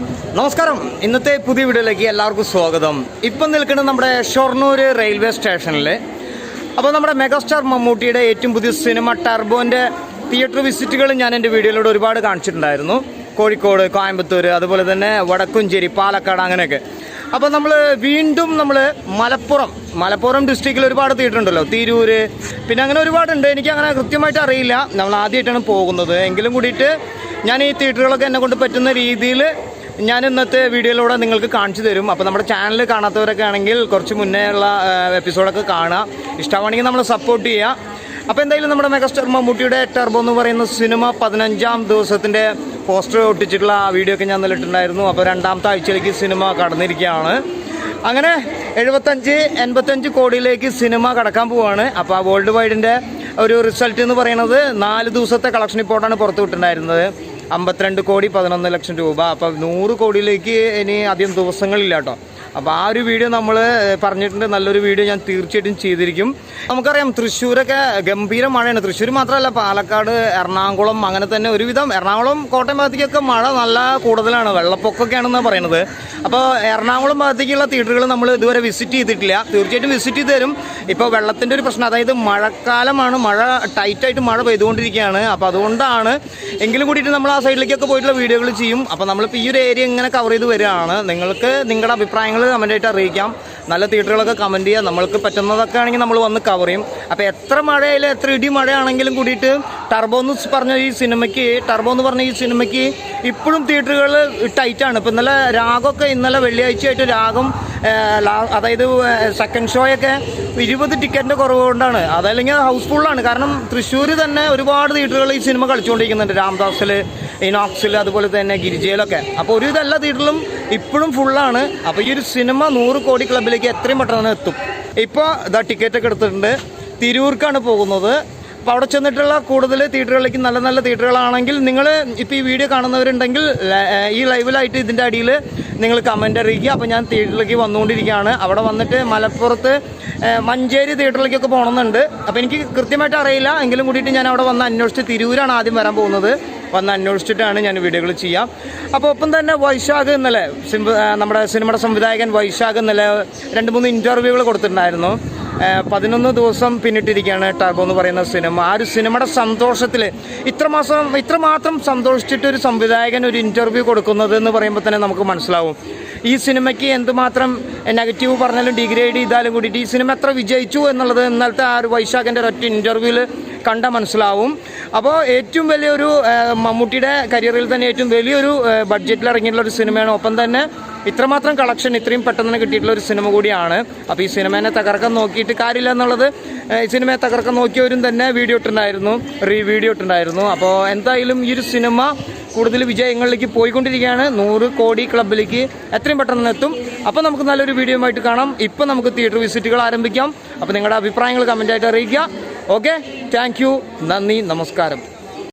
നമസ്കാരം. ഇന്നത്തെ പുതിയ വീഡിയോയിലേക്ക് എല്ലാവർക്കും സ്വാഗതം. ഇപ്പം നിൽക്കുന്നത് നമ്മുടെ ഷൊർണൂർ റെയിൽവേ സ്റ്റേഷനിൽ അപ്പോൾ നമ്മുടെ മെഗാസ്റ്റാർ മമ്മൂട്ടിയുടെ ഏറ്റവും പുതിയ സിനിമ ടർബോന്റെ തിയേറ്റർ വിസിറ്റുകൾ ഞാൻ എന്റെ വീഡിയോയിലൂടെ ഒരുപാട് കാണിച്ചിട്ടുണ്ടായിരുന്നു. കോഴിക്കോട് കോയമ്പത്തൂർ അതുപോലെ തന്നെ വടക്കുംചേരി പാലക്കാട് അങ്ങനെയൊക്കെ. അപ്പോൾ നമ്മൾ വീണ്ടും നമ്മൾ മലപ്പുറം മലപ്പുറം ഡിസ്ട്രിക്റ്റിൽ ഒരുപാട് തിയേറ്റർ ഉണ്ടല്ലോ. തിരൂര് പിന്നെ അങ്ങനെ ഒരുപാടുണ്ട്. എനിക്ക് അങ്ങനെ കൃത്യമായിട്ട് അറിയില്ല. നമ്മൾ ആദ്യമായിട്ടാണ് പോകുന്നത്. എങ്കിലും കൂടിയിട്ട് ഞാൻ ഈ തിയേറ്ററുകളൊക്കെ എന്നെ കൊണ്ട് പറ്റുന്ന രീതിയിൽ ഞാൻ ഇന്നത്തെ വീഡിയോയിലൂടെ നിങ്ങൾക്ക് കാണിച്ചു തരും. അപ്പോൾ നമ്മുടെ ചാനൽ കാണാത്തവരൊക്കെ ആണെങ്കിൽ കുറച്ച് മുന്നേ ഉള്ള എപ്പിസോഡൊക്കെ കാണുക ഇഷ്ടമാണെങ്കിൽ നമ്മൾ സപ്പോർട്ട് ചെയ്യുക അപ്പോൾ എന്തായാലും നമ്മുടെ മെഗാസ്റ്റാർ മമ്മൂട്ടിയുടെ ടർബോ എന്ന് പറയുന്ന സിനിമ പതിനഞ്ചാം ദിവസത്തിന്റെ പോസ്റ്റർ ഒട്ടിച്ചിട്ടുള്ള ആ വീഡിയോ ഒക്കെ ഞാൻ നിന്നിട്ടുണ്ടായിരുന്നു അപ്പോൾ രണ്ടാമത്തെ ആഴ്ചയിലേക്ക് സിനിമ കടന്നിരിക്കുകയാണ്. അങ്ങനെ എഴുപത്തഞ്ച് എൺപത്തഞ്ച് കോടിയിലേക്ക് സിനിമ കടക്കാൻ പോവുകയാണ് അപ്പോൾ ആ വേൾഡ് വൈഡിന്റെ ഒരു റിസൾട്ട് എന്ന് പറയുന്നത് നാല് ദിവസത്തെ കളക്ഷൻ റിപ്പോർട്ടാണ് പുറത്തു വിട്ടിട്ടുണ്ടായിരുന്നത് അമ്പത്തിരണ്ട് കോടി പതിനൊന്ന് ലക്ഷം രൂപ. അപ്പം നൂറ് കോടിയിലേക്ക് ഇനി അധികം ദിവസങ്ങളില്ല കേട്ടോ. അപ്പോൾ ആ ഒരു വീഡിയോ നമ്മൾ പറഞ്ഞിട്ടുണ്ട്. നല്ലൊരു വീഡിയോ ഞാൻ തീർച്ചയായിട്ടും ചെയ്തിരിക്കും. നമുക്കറിയാം തൃശ്ശൂരൊക്കെ ഗംഭീര മഴയാണ്. തൃശ്ശൂർ മാത്രമല്ല പാലക്കാട് എറണാകുളം അങ്ങനെ തന്നെ ഒരുവിധം. എറണാകുളം കോട്ടയം ഭാഗത്തേക്കൊക്കെ മഴ നല്ല കൂടുതലാണ്. വെള്ളപ്പൊക്കമൊക്കെയാണെന്നാണ് പറയുന്നത് അപ്പോൾ എറണാകുളം ഭാഗത്തേക്കുള്ള തിയേറ്ററുകൾ നമ്മൾ ഇതുവരെ വിസിറ്റ് ചെയ്തിട്ടില്ല. തീർച്ചയായിട്ടും വിസിറ്റ് ചെയ്ത് തരും. ഇപ്പോൾ വെള്ളത്തിന്റെ ഒരു പ്രശ്നം അതായത് മഴക്കാലമാണ്. മഴ ടൈറ്റായിട്ട് മഴ പെയ്തുകൊണ്ടിരിക്കുകയാണ്. അപ്പോൾ അതുകൊണ്ടാണ് എങ്കിലും കൂടിയിട്ട് നമ്മൾ ആ സൈഡിലേക്കൊക്കെ പോയിട്ടുള്ള വീഡിയോകൾ ചെയ്യും. അപ്പോൾ നമ്മളിപ്പോൾ ഈ ഒരു ഏരിയ ഇങ്ങനെ കവർ ചെയ്ത് വരികയാണ്. നിങ്ങൾക്ക് നിങ്ങളുടെ അഭിപ്രായങ്ങൾ കമന്റായിട്ട് അറിയിക്കാം. നല്ല തിയേറ്ററുകളൊക്കെ കമന്റ് ചെയ്യുക നമ്മൾക്ക് പറ്റുന്നതൊക്കെ ആണെങ്കിൽ നമ്മൾ വന്ന് കവർ ചെയ്യും. അപ്പോൾ എത്ര മഴയായാലും എത്ര ഇടി മഴയാണെങ്കിലും കൂടിയിട്ട് ടർബോ എന്ന് പറഞ്ഞ ഈ സിനിമയ്ക്ക് ടർബോ എന്ന് പറഞ്ഞ ഈ സിനിമയ്ക്ക് ഇപ്പോഴും തിയേറ്ററുകൾ ടൈറ്റാണ് ഇപ്പോൾ ഇന്നലെ രാഗമൊക്കെ ഇന്നലെ വെള്ളിയാഴ്ചയായിട്ട് രാഗം അതായത് സെക്കൻഡ് ഷോയൊക്കെ ഇരുപത് ടിക്കറ്റിന്റെ കുറവ് കൊണ്ടാണ് അതല്ലെങ്കിൽ ഹൗസ്ഫുള്ളാണ് കാരണം തൃശ്ശൂർ തന്നെ ഒരുപാട് തിയേറ്ററുകൾ ഈ സിനിമ കളിച്ചുകൊണ്ടിരിക്കുന്നുണ്ട്. രാംദാസിൽ ഇനോക്സിൽ അതുപോലെ തന്നെ ഗിരിജയിലൊക്കെ. അപ്പോൾ ഒരു ഇതെല്ലാ തിയേറ്ററിലും ഇപ്പോഴും ഫുള്ളാണ് അപ്പോൾ ഈ ഒരു സിനിമ നൂറ് കോടി ക്ലബിലേക്ക് എത്രയും പെട്ടെന്ന് എത്തും. ഇപ്പോൾ ഇതാ ടിക്കറ്റൊക്കെ എടുത്തിട്ടുണ്ട്. തിരൂർക്കാണ് പോകുന്നത്. അപ്പോൾ അവിടെ ചെന്നിട്ടുള്ള കൂടുതൽ തിയേറ്ററുകളിലേക്ക് നല്ല നല്ല തിയേറ്ററുകളാണെങ്കിൽ നിങ്ങൾ ഇപ്പോൾ ഈ വീഡിയോ കാണുന്നവരുണ്ടെങ്കിൽ ഈ ലൈവിലായിട്ട് ഇതിന്റെ അടിയിൽ നിങ്ങൾ കമന്റ് അറിയിക്കുക. അപ്പോൾ ഞാൻ തിയേറ്ററിലേക്ക് വന്നുകൊണ്ടിരിക്കുകയാണ്. അവിടെ വന്നിട്ട് മലപ്പുറത്ത് മഞ്ചേരി തിയേറ്ററിലേക്കൊക്കെ പോകണമെന്നുണ്ട്. അപ്പോൾ എനിക്ക് കൃത്യമായിട്ട് അറിയില്ല. എങ്കിലും കൂടിയിട്ട് ഞാൻ അവിടെ വന്ന് അന്വേഷിച്ച് തിരൂരാണ് ആദ്യം വരാൻ പോകുന്നത്. വന്ന് അന്വേഷിച്ചിട്ടാണ് ഞാൻ വീഡിയോകൾ ചെയ്യാം. അപ്പോൾ ഒപ്പം തന്നെ വൈശാഖ് ഇന്നലെ നമ്മുടെ സിനിമയുടെ സംവിധായകൻ വൈശാഖ് ഇന്നലെ രണ്ട് മൂന്ന് ഇന്റർവ്യൂകൾ കൊടുത്തിട്ടുണ്ടായിരുന്നു. പതിനൊന്ന് ദിവസം പിന്നിട്ടിരിക്കുകയാണ് ടാഗോ എന്ന് പറയുന്ന സിനിമ. ആ ഒരു സിനിമയുടെ സന്തോഷത്തിൽ ഇത്രമാസം ഇത്രമാത്രം സന്തോഷിച്ചിട്ട് ഒരു സംവിധായകൻ ഒരു ഇന്റർവ്യൂ കൊടുക്കുന്നത് എന്ന് പറയുമ്പോൾ തന്നെ നമുക്ക് മനസ്സിലാവും. ഈ സിനിമയ്ക്ക് എന്തുമാത്രം നെഗറ്റീവ് പറഞ്ഞാലും ഡിഗ്രേഡ് ചെയ്താലും കൂടിയിട്ട് ഈ സിനിമ എത്ര വിജയിച്ചു എന്നുള്ളത് ഇന്നലത്തെ ആ ഒരു വൈശാഖിന്റെ ഒരൊറ്റ ഇന്റർവ്യൂവിൽ കണ്ട മനസ്സിലാവും. അപ്പോൾ ഏറ്റവും വലിയൊരു മമ്മൂട്ടിയുടെ കരിയറിൽ തന്നെ ഏറ്റവും വലിയൊരു ബഡ്ജറ്റിൽ ഇറങ്ങിയിട്ടുള്ള ഒരു സിനിമയാണ്. ഒപ്പം തന്നെ ഇത്രമാത്രം കളക്ഷൻ ഇത്രയും പെട്ടെന്ന് കിട്ടിയിട്ടുള്ള ഒരു സിനിമ കൂടിയാണ്. അപ്പോൾ ഈ സിനിമേനെ തകർക്കാൻ നോക്കിയിട്ട് കാര്യമില്ല എന്നുള്ളത് ഈ സിനിമയെ തകർക്കാൻ നോക്കിയവരും തന്നെ വീഡിയോ ഇട്ടുണ്ടായിരുന്നു റീ വീഡിയോ ഇട്ടുണ്ടായിരുന്നു അപ്പോൾ എന്തായാലും ഈ ഒരു സിനിമ കൂടുതൽ വിജയങ്ങളിലേക്ക് പോയിക്കൊണ്ടിരിക്കുകയാണ്. നൂറ് കോടി ക്ലബിലേക്ക് എത്രയും പെട്ടെന്ന് എത്തും. അപ്പോൾ നമുക്ക് നല്ലൊരു വീഡിയോ ആയിട്ട് കാണാം. ഇപ്പോൾ നമുക്ക് തിയേറ്റർ വിസിറ്റുകൾ ആരംഭിക്കാം. അപ്പോൾ നിങ്ങളുടെ അഭിപ്രായങ്ങൾ കമന്റായിട്ട് അറിയിക്കുക. ഓക്കെ? താങ്ക് നന്ദി. നമസ്കാരം.